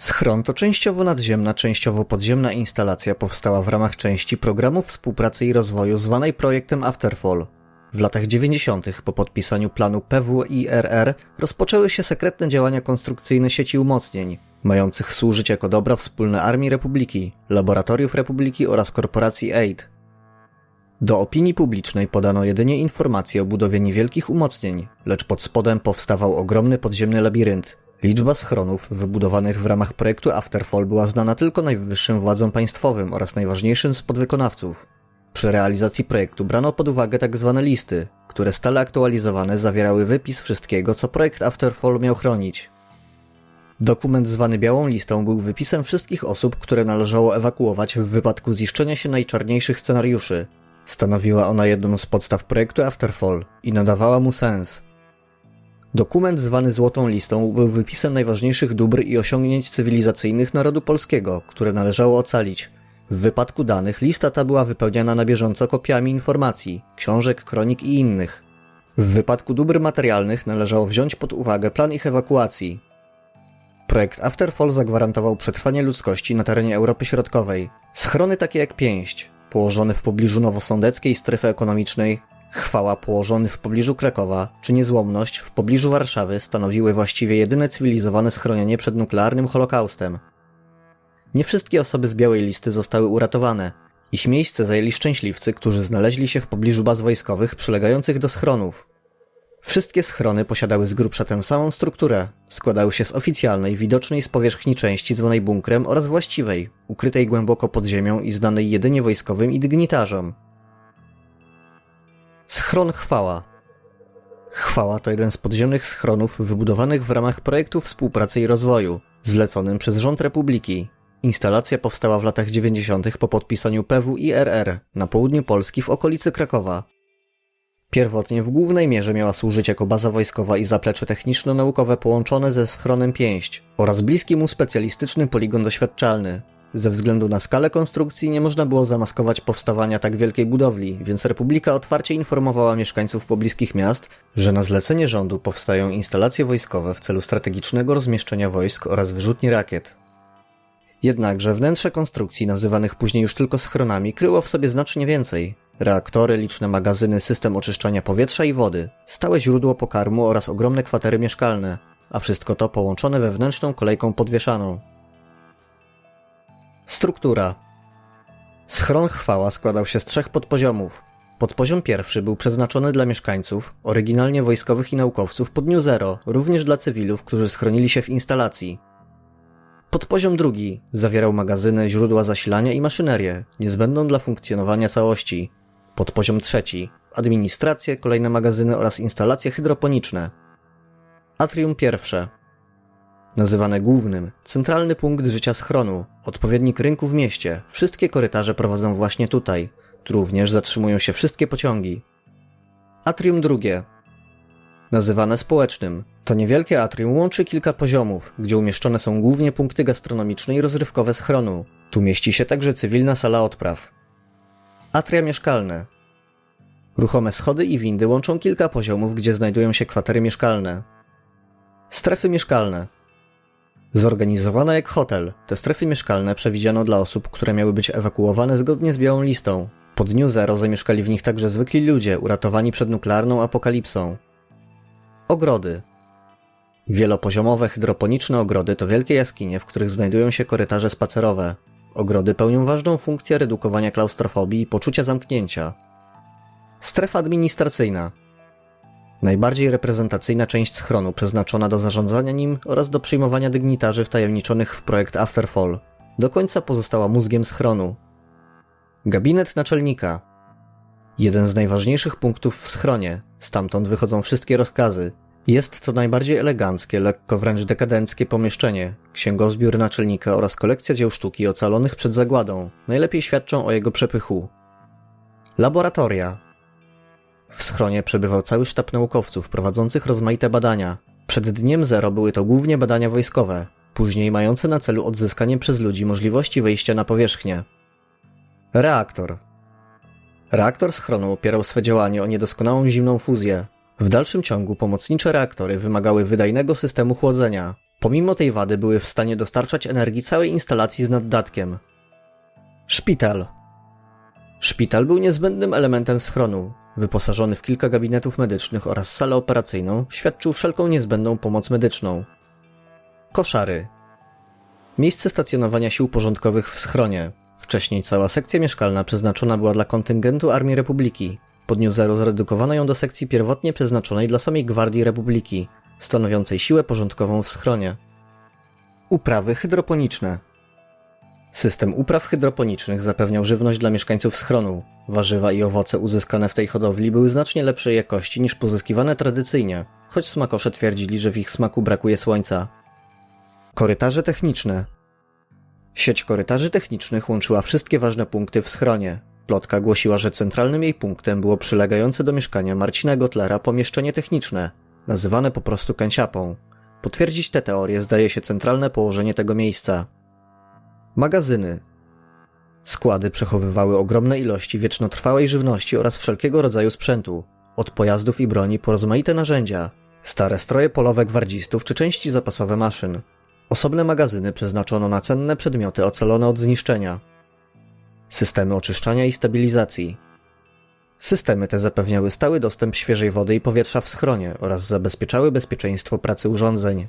Schron to częściowo nadziemna, częściowo podziemna instalacja powstała w ramach części programu współpracy i rozwoju zwanej projektem Afterfall. W latach 90. po podpisaniu planu PWIRR rozpoczęły się sekretne działania konstrukcyjne sieci umocnień, mających służyć jako dobra wspólne Armii Republiki, Laboratoriów Republiki oraz korporacji AID. Do opinii publicznej podano jedynie informacje o budowie niewielkich umocnień, lecz pod spodem powstawał ogromny podziemny labirynt. Liczba schronów wybudowanych w ramach projektu Afterfall była znana tylko najwyższym władzom państwowym oraz najważniejszym z podwykonawców. Przy realizacji projektu brano pod uwagę tzw. listy, które stale aktualizowane zawierały wypis wszystkiego, co projekt Afterfall miał chronić. Dokument zwany Białą Listą był wypisem wszystkich osób, które należało ewakuować w wypadku ziszczenia się najczarniejszych scenariuszy. Stanowiła ona jedną z podstaw projektu Afterfall i nadawała mu sens. Dokument zwany Złotą Listą był wypisem najważniejszych dóbr i osiągnięć cywilizacyjnych narodu polskiego, które należało ocalić. W wypadku danych lista ta była wypełniana na bieżąco kopiami informacji, książek, kronik i innych. W wypadku dóbr materialnych należało wziąć pod uwagę plan ich ewakuacji. Projekt Afterfall zagwarantował przetrwanie ludzkości na terenie Europy Środkowej. Schrony takie jak Pięść, położony w pobliżu nowosądeckiej strefy ekonomicznej, Chwała położony w pobliżu Krakowa, czy Niezłomność w pobliżu Warszawy stanowiły właściwie jedyne cywilizowane schronienie przed nuklearnym holokaustem. Nie wszystkie osoby z białej listy zostały uratowane. Ich miejsce zajęli szczęśliwcy, którzy znaleźli się w pobliżu baz wojskowych przylegających do schronów. Wszystkie schrony posiadały z grubsza tę samą strukturę. Składały się z oficjalnej, widocznej z powierzchni części zwanej bunkrem oraz właściwej, ukrytej głęboko pod ziemią i znanej jedynie wojskowym i dygnitarzom. Schron Chwała Chwała to jeden z podziemnych schronów wybudowanych w ramach projektu współpracy i rozwoju, zleconym przez rząd Republiki. Instalacja powstała w latach 90. po podpisaniu PWIRR na południu Polski w okolicy Krakowa. Pierwotnie w głównej mierze miała służyć jako baza wojskowa i zaplecze techniczno-naukowe połączone ze schronem Pięść oraz bliski mu specjalistyczny poligon doświadczalny, ze względu na skalę konstrukcji nie można było zamaskować powstawania tak wielkiej budowli, więc Republika otwarcie informowała mieszkańców pobliskich miast, że na zlecenie rządu powstają instalacje wojskowe w celu strategicznego rozmieszczenia wojsk oraz wyrzutni rakiet. Jednakże wnętrze konstrukcji, nazywanych później już tylko schronami, kryło w sobie znacznie więcej. Reaktory, liczne magazyny, system oczyszczania powietrza i wody, stałe źródło pokarmu oraz ogromne kwatery mieszkalne, a wszystko to połączone wewnętrzną kolejką podwieszaną. Struktura. Schron Chwała składał się z trzech podpoziomów. Podpoziom pierwszy był przeznaczony dla mieszkańców, oryginalnie wojskowych i naukowców po dniu zero, również dla cywilów, którzy schronili się w instalacji. Podpoziom drugi zawierał magazyny, źródła zasilania i maszynerię, niezbędną dla funkcjonowania całości. Podpoziom trzeci administrację, kolejne magazyny oraz instalacje hydroponiczne. Atrium pierwsze Nazywane głównym, centralny punkt życia schronu, odpowiednik rynku w mieście, wszystkie korytarze prowadzą właśnie tutaj. Tu również zatrzymują się wszystkie pociągi. Atrium drugie. Nazywane społecznym. To niewielkie atrium łączy kilka poziomów, gdzie umieszczone są głównie punkty gastronomiczne i rozrywkowe schronu. Tu mieści się także cywilna sala odpraw. Atria mieszkalne. Ruchome schody i windy łączą kilka poziomów, gdzie znajdują się kwatery mieszkalne. Strefy mieszkalne Zorganizowana jak hotel, te strefy mieszkalne przewidziano dla osób, które miały być ewakuowane zgodnie z białą listą. Po dniu zero zamieszkali w nich także zwykli ludzie uratowani przed nuklearną apokalipsą. Ogrody. Wielopoziomowe hydroponiczne ogrody to wielkie jaskinie, w których znajdują się korytarze spacerowe. Ogrody pełnią ważną funkcję redukowania klaustrofobii i poczucia zamknięcia. Strefa administracyjna Najbardziej reprezentacyjna część schronu przeznaczona do zarządzania nim oraz do przyjmowania dygnitarzy wtajemniczonych w projekt Afterfall. Do końca pozostała mózgiem schronu. Gabinet naczelnika. Jeden z najważniejszych punktów w schronie. Stamtąd wychodzą wszystkie rozkazy. Jest to najbardziej eleganckie, lekko wręcz dekadenckie pomieszczenie. Księgozbiór naczelnika oraz kolekcja dzieł sztuki ocalonych przed zagładą. Najlepiej świadczą o jego przepychu. Laboratoria. W schronie przebywał cały sztab naukowców prowadzących rozmaite badania. Przed dniem zero były to głównie badania wojskowe, później mające na celu odzyskanie przez ludzi możliwości wejścia na powierzchnię. Reaktor. Reaktor schronu opierał swe działanie o niedoskonałą zimną fuzję. W dalszym ciągu pomocnicze reaktory wymagały wydajnego systemu chłodzenia. Pomimo tej wady były w stanie dostarczać energii całej instalacji z naddatkiem. Szpital. Szpital był niezbędnym elementem schronu. Wyposażony w kilka gabinetów medycznych oraz salę operacyjną, świadczył wszelką niezbędną pomoc medyczną. Koszary. Miejsce stacjonowania sił porządkowych w schronie. Wcześniej cała sekcja mieszkalna przeznaczona była dla kontyngentu Armii Republiki. Po dniu zero zredukowano ją do sekcji pierwotnie przeznaczonej dla samej Gwardii Republiki, stanowiącej siłę porządkową w schronie. Uprawy hydroponiczne. System upraw hydroponicznych zapewniał żywność dla mieszkańców schronu. Warzywa i owoce uzyskane w tej hodowli były znacznie lepszej jakości niż pozyskiwane tradycyjnie, choć smakosze twierdzili, że w ich smaku brakuje słońca. Korytarze techniczne. Sieć korytarzy technicznych łączyła wszystkie ważne punkty w schronie. Plotka głosiła, że centralnym jej punktem było przylegające do mieszkania Marcina Gotlera pomieszczenie techniczne, nazywane po prostu kęsiapą. Potwierdzić tę teorię zdaje się centralne położenie tego miejsca. Magazyny. Składy przechowywały ogromne ilości wiecznotrwałej żywności oraz wszelkiego rodzaju sprzętu, od pojazdów i broni po rozmaite narzędzia, stare stroje polowe gwardzistów czy części zapasowe maszyn. Osobne magazyny przeznaczono na cenne przedmioty ocalone od zniszczenia. Systemy oczyszczania i stabilizacji. Systemy te zapewniały stały dostęp świeżej wody i powietrza w schronie oraz zabezpieczały bezpieczeństwo pracy urządzeń.